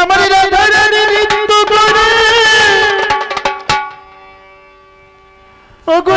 আমার রাধা নৃত্য করে ও গো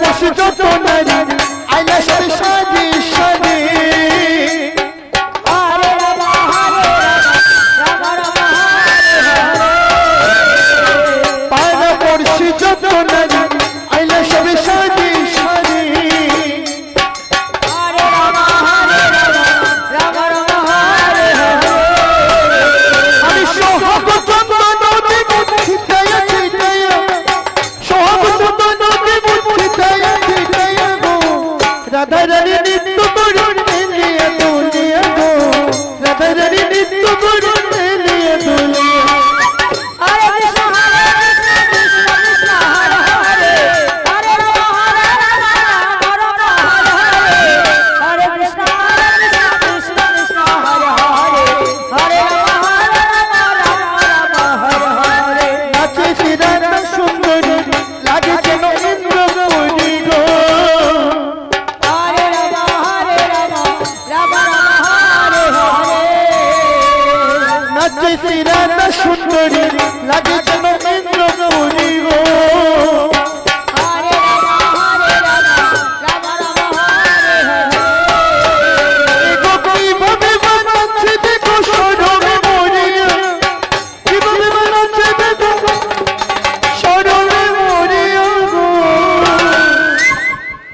পশু যত নারী আইলা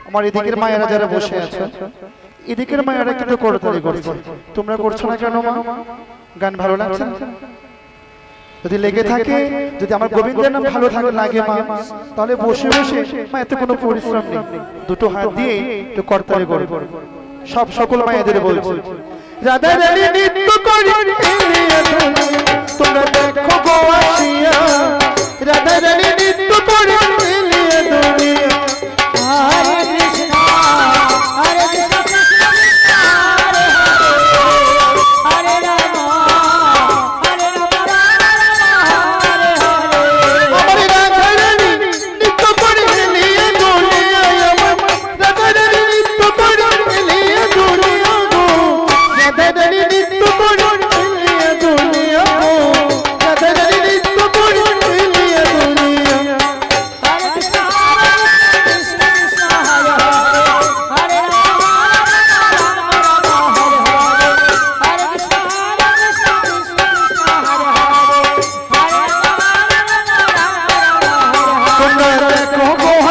আমার এদিকের মায়েরা যারা বসে আছে এদিকের মায়েরা কিন্তু করতালি করছে? তোমরা করছ না কেন মা? গান ভালো লাগছে? না? যদি লেগে থাকে যদি আমার গোবিন্দের নাম ভালো থাকে লাগে মা তাহলে বসে বসে মা এতে কোনো পরিশ্রম নেই। দুটো হাত দিয়ে একটু কর্তারে করো সব সকল মায়েদের বলছি। রাধা রানী নৃত্য করি ಹೋಗೋ